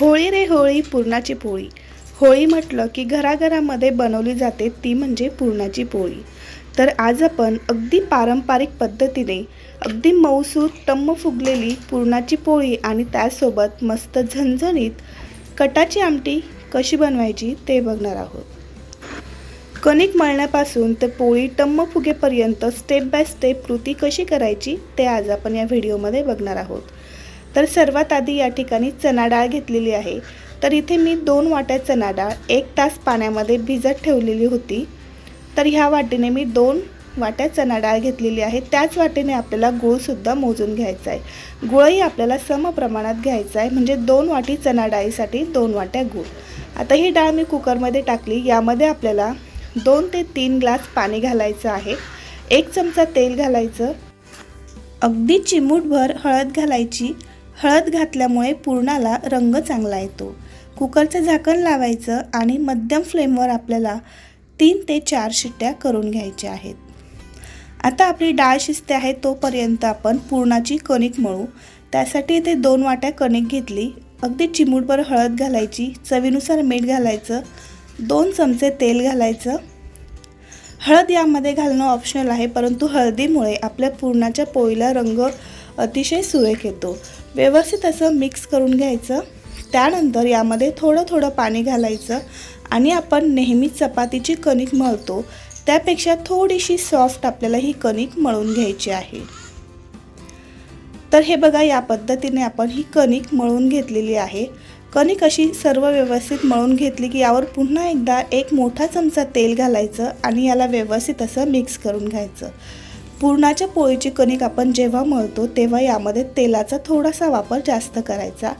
होळी रे होळी पुरणाची पोळी. होळी म्हटलं की घराघरामध्ये बनवली जाते ती म्हणजे पुरणाची पोळी. तर आज आपण अगदी पारंपरिक पद्धतीने अगदी मऊसूर टम्म फुगलेली पुरणाची पोळी आणि त्यासोबत मस्त झणझणीत कटाची आमटी कशी बनवायची ते बघणार आहोत. कणिक मळण्यापासून ते पोळी टम्म फुगेपर्यंत स्टेप बाय स्टेप कृती कशी करायची ते आज आपण या व्हिडिओमध्ये बघणार आहोत. तर सर्वात आधी या ठिकाणी चणा डाळ घेतलेली आहे. तर इथे मी दोन वाट्या चणा डाळ एक तास पाण्यामध्ये भिजत ठेवलेली होती. तर ह्या वाटीने मी दोन वाट्या चणा डाळ घेतलेली आहे. त्याच वाटीने आपल्याला गूळसुद्धा मोजून घ्यायचा आहे. गुळही आपल्याला सम प्रमाणात घ्यायचा आहे. म्हणजे दोन वाटी चणा डाळीसाठी दोन वाट्या गूळ. आता ही डाळ मी कुकरमध्ये टाकली. यामध्ये आपल्याला दोन ते तीन ग्लास पाणी घालायचं आहे. एक चमचा तेल घालायचं. अगदी चिमूटभर हळद घालायची. हळद घातल्यामुळे पुरणाला रंग चांगला येतो. कुकरचं झाकण लावायचं आणि मध्यम फ्लेमवर आपल्याला तीन ते चार शिट्ट्या करून घ्यायच्या आहेत. आता आपली डाळ शिजते आहे तोपर्यंत आपण पुरणाची कणिक मळू. त्यासाठी इथे दोन वाट्या कणिक घेतली. अगदी चिमूटभर हळद घालायची चवीनुसार मीठ घालायचं दोन चमचे तेल घालायचं. हळद यामध्ये घालणं ऑप्शनल आहे परंतु हळदीमुळे आपल्या पुरणाच्या पोळीला रंग अतिशय सुरेख येतो. व्यवस्थित असं मिक्स करून घ्यायचं. त्यानंतर यामध्ये थोडं थोडं पाणी घालायचं आणि आपण नेहमी चपातीची कणिक मळतो. त्यापेक्षा थोडीशी सॉफ्ट आपल्याला ही कणिक मळून घ्यायची आहे. तर हे बघा या पद्धतीने आपण ही कणिक मळून घेतलेली आहे. कणिक अशी सर्व व्यवस्थित मळून घेतली की यावर पुन्हा एकदा एक मोठा चमचा तेल घालायचं आणि याला व्यवस्थित असं मिक्स करून घ्यायचं. पुरणाच्या पोळीची कणिक आपण जेव्हा मळतो तेव्हा यामध्ये तेलाचा थोडासा वापर जास्त करायचा.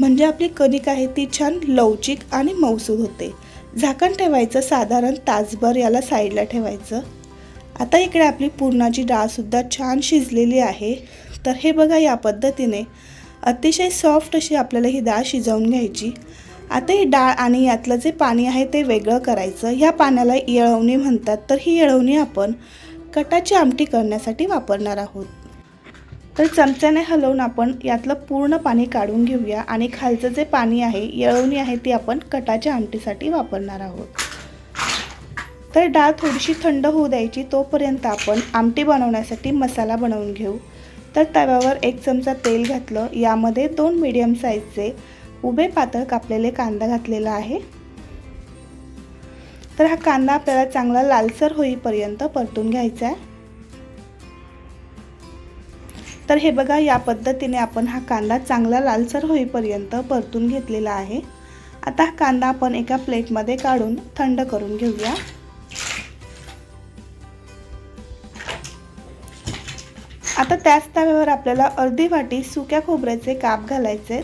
म्हणजे आपली कणिक आहे ती छान लवचिक आणि मऊसूद होते. झाकण ठेवायचं साधारण तासभर याला साईडला ठेवायचं. आता इकडे आपली पुरणाची डाळसुद्धा छान शिजलेली आहे. तर हे बघा या पद्धतीने. अतिशय सॉफ्ट अशी आपल्याला ही डाळ शिजवून घ्यायची. आता ही डाळ आणि यातलं जे पाणी आहे ते वेगळं करायचं. ह्या पाण्याला येळवणी म्हणतात. तर ही येळवणी आपण कटाची आमटी करण्यासाठी वापरणार आहोत. तर चमच्याने हलवून आपण यातलं पूर्ण पाणी काढून घेऊया आणि खालचं जे पाणी आहे येळवणी आहे ती आपण कटाच्या आमटीसाठी वापरणार आहोत. तर डाळ थोडीशी थंड होऊ द्यायची तोपर्यंत आपण आमटी बनवण्यासाठी मसाला बनवून घेऊ. तर तव्यावर एक चमचा तेल घातलं यामध्ये दोन मीडियम साईजचे उभे पातळ कापलेले कांदा घातलेला आहे. तर हा कांदा आपल्याला चांगला लालसर होईपर्यंत परतून घ्यायचा आहे. तर हे बघा या पद्धतीने आपण हा कांदा चांगला लालसर होईपर्यंत परतून घेतलेला आहे. आता हा कांदा आपण एका प्लेटमध्ये काढून थंड करून घेऊया. आता त्याच तव्यावर आपल्याला अर्धी वाटी सुक्या खोबऱ्याचे काप घालायचे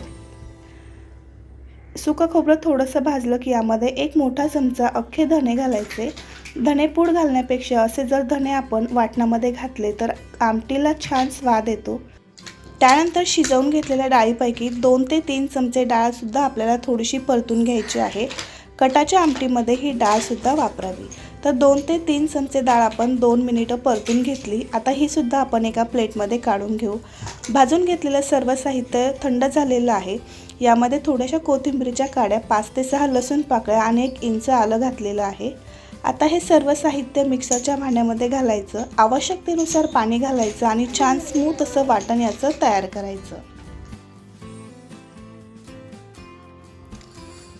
सुकं खोबरं थोडंसं भाजलं की यामध्ये एक मोठा चमचा अख्खे धणे घालायचे. धणेपूड घालण्यापेक्षा असे जर धणे आपण वाटणामध्ये घातले तर आमटीला छान स्वाद येतो. त्यानंतर शिजवून घेतलेल्या डाळीपैकी दोन ते तीन चमचे डाळसुद्धा आपल्याला थोडीशी परतून घ्यायची आहे. कटाच्या आमटीमध्ये ही डाळसुद्धा वापरावी. तर दोन ते तीन चमचे डाळ आपण दोन मिनिटं परतून घेतली. आता ही सुद्धा आपण एका प्लेटमध्ये काढून घेऊ. भाजून घेतलेलं सर्व साहित्य थंड झालेलं आहे. यामध्ये थोड्याशा कोथिंबीरीच्या काड्या पाच ते सहा लसूण पाकळ्या आणि एक इंच आलं घातलेलं आहे. आता हे सर्व साहित्य मिक्सरच्या भांड्यामध्ये घालायचं. आवश्यकतेनुसार पाणी घालायचं आणि छान स्मूथ असं वाटण याचं तयार करायचं.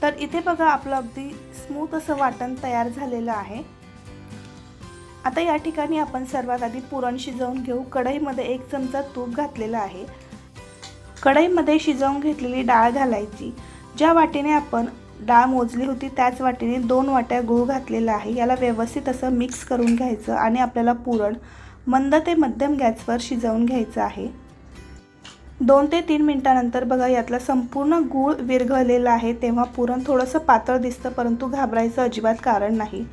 तर इथे बघा आपलं अगदी स्मूथ असं वाटण तयार झालेलं आहे. आता या ठिकाणी आपण सर्वात आधी पुरण शिजवून घेऊ. कढईमध्ये एक चमचा तूप घातलेला आहे. कढईमध्ये शिजवून घेतलेली डाळ घालायची. ज्या वाटीने आपण डाळ मोजली होती त्याच वाटीने दोन वाट्या गूळ घातलेला आहे. याला व्यवस्थित असं मिक्स करून घ्यायचं आणि आपल्याला पुरण मंद ते मध्यम गॅसवर शिजवून घ्यायचं आहे. दोन ते तीन मिनटानंतर बघा यातला संपूर्ण गूळ विरघळलेला आहे. तेव्हा पुरण थोडंसं पातळ दिसतं परंतु घाबरायचं अजिबात कारण नाही.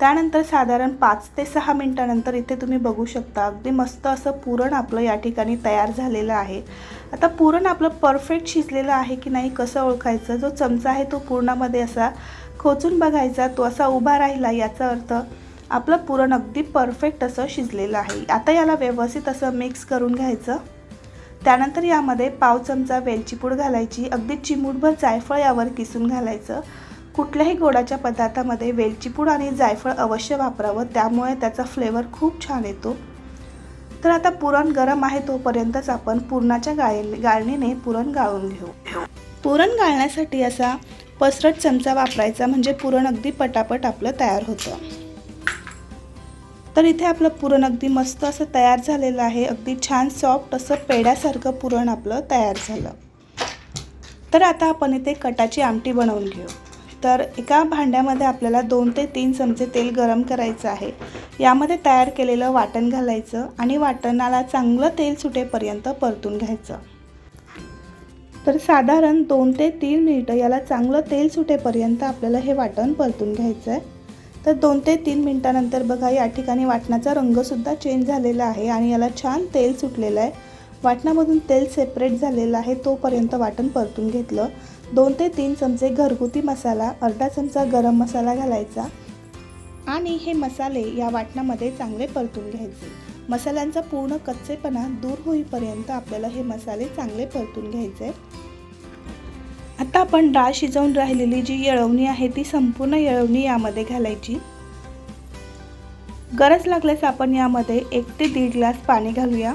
त्यानंतर साधारण पाच ते सहा मिनटानंतर इथे तुम्ही बघू शकता अगदी मस्त असं पुरण आपलं या ठिकाणी तयार झालेलं आहे. आता पुरण आपलं परफेक्ट शिजलेलं आहे की नाही कसं ओळखायचं? जो चमचा आहे तो पुरणामध्ये असा खोचून बघायचा तो असा उभा राहिला याचा अर्थ आपलं पुरण अगदी परफेक्ट असं शिजलेलं आहे. आता याला व्यवस्थित असं मिक्स करून घ्यायचं. त्यानंतर यामध्ये पाव चमचा वेलची पूड घालायची अगदी चिमूटभर जायफळ यावर किसून घालायचं. कुठल्याही गोडाच्या पदार्थामध्ये वेलची पूड आणि जायफळ अवश्य वापरावं त्यामुळे त्याचा फ्लेवर खूप छान येतो. तर आता पुरण गरम आहे तोपर्यंतच आपण पुरणाच्या गाळी गाळणीने पुरण गाळून घेऊ. पुरण गाळण्यासाठी असा पसरट चमचा वापरायचा म्हणजे पुरण अगदी पटापट आपलं तयार होतं. तर इथे आपलं पुरण अगदी मस्त असं तयार झालेलं आहे. अगदी छान सॉफ्ट असं पेड्यासारखं पुरण आपलं तयार झालं. तर आता आपण इथे कटाची आमटी बनवून घेऊ. तर एका भांड्यामध्ये आपल्याला दोन ते तीन चमचे तेल गरम करायचं आहे. यामध्ये तयार केलेलं वाटण घालायचं आणि वाटणाला चांगलं तेल सुटेपर्यंत परतून घ्यायचं. तर साधारण दोन ते तीन मिनिटं याला चांगलं तेल सुटेपर्यंत आपल्याला हे वाटण परतून घ्यायचं आहे तर दोन ते तीन मिनटानंतर बघा या ठिकाणी वाटणाचा रंगसुद्धा चेंज झालेला आहे आणि याला छान तेल सुटलेलं आहे. वाटणामधून तेल सेपरेट झालेलं आहे तोपर्यंत वाटण परतून घेतलं. दोन ते तीन चमचे घरगुती मसाला अर्धा चमचा गरम मसाला घालायचा आणि हे मसाले या वाटणामध्ये चांगले परतून घ्यायचे. मसाल्यांचा पूर्ण कच्चेपणा दूर होईपर्यंत आपल्याला हे मसाले चांगले परतून घ्यायचे. आता आपण डाळ शिजवून राहिलेली जी येळवणी आहे ती संपूर्ण येळवणी यामध्ये घालायची. गरज लागल्यास आपण यामध्ये एक ते दीड ग्लास पाणी घालूया.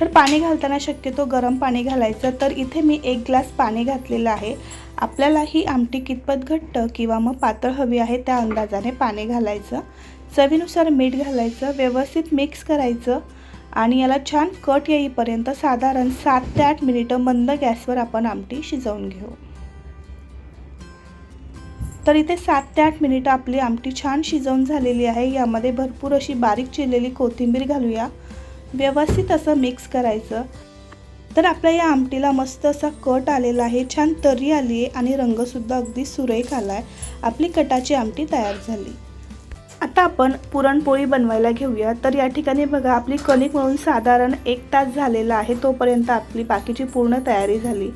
तर पाणी घालताना शक्यतो गरम पाणी घालायचं तर इथे मी एक ग्लास पाणी घातलेलं आहे. आपल्याला ही आमटी कितपत घट्ट किंवा मग पातळ हवी आहे त्या अंदाजाने पाणी घालायचं. चवीनुसार मीठ घालायचं व्यवस्थित मिक्स करायचं. आणि याला छान कट येईपर्यंत साधारण सात ते आठ मिनिटं मंद गॅसवर आपण आमटी शिजवून घेऊ. तर इथे सात ते आठ मिनिटं आपली आमटी छान शिजवून झालेली आहे. यामध्ये भरपूर अशी बारीक चिरलेली कोथिंबीर घालूया. व्यवस्थित असं मिक्स करायचं. तर आपल्या या आमटीला मस्त असा कट आलेला आहे. छान तरी आली आहे आणि रंगसुद्धा अगदी सुरेख आला आहे आपली कटाची आमटी तयार झाली. आता आपण पुरणपोळी बनवायला घेऊया. तर या ठिकाणी बघा आपली कणिक म्हणून साधारण एक तास झालेला आहे. तोपर्यंत आपली बाकीची पूर्ण तयारी झाली.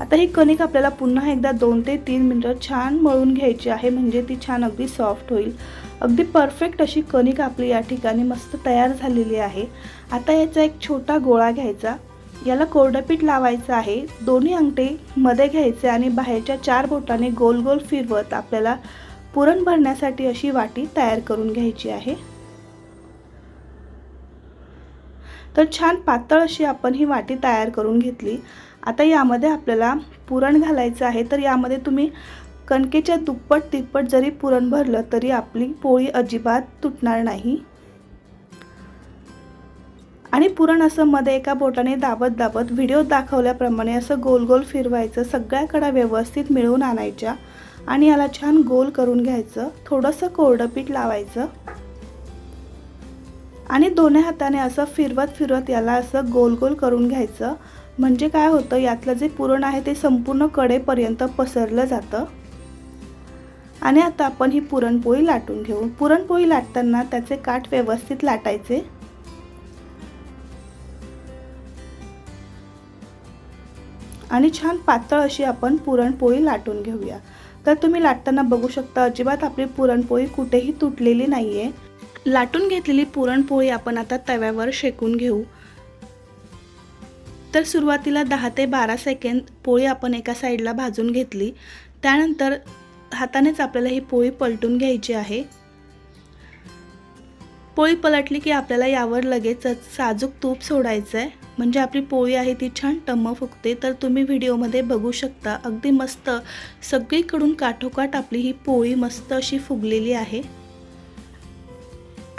आता ही कणिक आपल्याला पुन्हा एकदा दोन ते तीन मिनटं छान मळून घ्यायची आहे. म्हणजे ती छान अगदी सॉफ्ट होईल. अगदी परफेक्ट अशी कणिक आपली या ठिकाणी मस्त तयार झालेली आहे. आता याचा एक छोटा गोळा घ्यायचा. याला कोरडपीठ लावायचं आहे. दोन्ही अंगठे मध्ये घ्यायचे आणि बाहेरच्या चार बोटाने गोल गोल फिरवत आपल्याला पुरण भरण्यासाठी अशी वाटी तयार करून घ्यायची आहे. तर छान पातळ अशी आपण ही वाटी तयार करून घेतली. आता यामध्ये आपल्याला पुरण घालायचं आहे. तर यामध्ये तुम्ही कणकेच्या दुप्पट तिप्पट जरी पुरण भरलं तरी आपली पोळी अजिबात तुटणार नाही. आणि पुरण असं मध्ये एका बोटाने दाबत दाबत व्हिडिओ दाखवल्याप्रमाणे असं गोल गोल फिरवायचं सगळ्याकडे व्यवस्थित मिळवून आणायच्या. आणि याला छान गोल करून घ्यायचं. थोडंसं कोरडं पीठ लावायचं. आणि दोन्ही हाताने असं फिरवत फिरवत याला असं गोल गोल करून घ्यायचं. म्हणजे काय होतं यातलं जे पुरण आहे ते संपूर्ण कडेपर्यंत पसरलं जातं. आणि आता आपण ही पुरणपोळी लाटून घेऊ. पुरणपोळी लाटताना त्याचे काठ व्यवस्थित लाटायचे. आणि छान पातळ अशी आपण पुरणपोळी लाटून घेऊया. तर तुम्ही लाटताना बघू शकता अजिबात आपली पुरणपोळी कुठेही तुटलेली नाही आहे लाटून घेतलेली पुरणपोळी आपण आता तव्यावर शेकून घेऊ. तर सुरुवातीला दहा ते बारा सेकंद पोळी आपण एका साईडला भाजून घेतली. त्यानंतर हातानेच आपल्याला ही पोळी पलटून घ्यायची आहे. पोळी पलटली की आपल्याला यावर लगेचच साजूक तूप सोडायचं आहे म्हणजे आपली पोळी आहे ती छान टम्म फुगते तर तुम्ही व्हिडिओमध्ये बघू शकता. अगदी मस्त. सगळीकडून काठोकाठ आपली ही पोळी मस्त अशी फुगलेली आहे.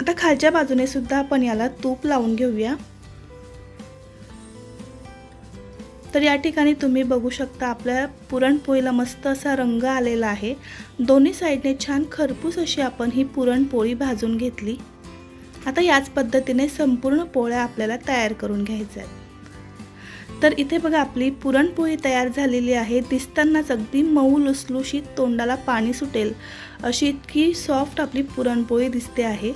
आता खालच्या बाजूने सुद्धा आपण याला तूप लावून घेऊया. तर या ठिकाणी तुम्ही बघू शकता आपल्या पुरणपोळीला मस्त असा रंग आलेला आहे. दोन्ही साईडने छान खरपूस अशी आपण ही पुरणपोळी भाजून घेतली. आता याच पद्धतीने संपूर्ण पोळ्या आपल्याला तयार करून घ्यायच्या आहेत. तर इथे बघा आपली पुरणपोळी तयार झालेली आहे. दिसतानाच अगदी मऊ लुसलुशीत तोंडाला पाणी सुटेल अशी इतकी सॉफ्ट आपली पुरणपोळी दिसते आहे.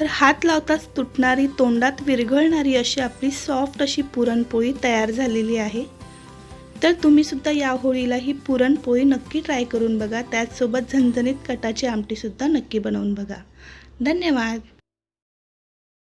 तर हात लावताच तुटणारी तोंडात विरघळणारी अशी आपली सॉफ्ट अशी पुरणपोळी तयार झालेली आहे. तर तुम्ही सुद्धा या होळीला ही पुरणपोळी नक्की ट्राय करून बघा. त्याचसोबत झणझणीत कटाची आमटीसुद्धा नक्की बनवून बघा. धन्यवाद.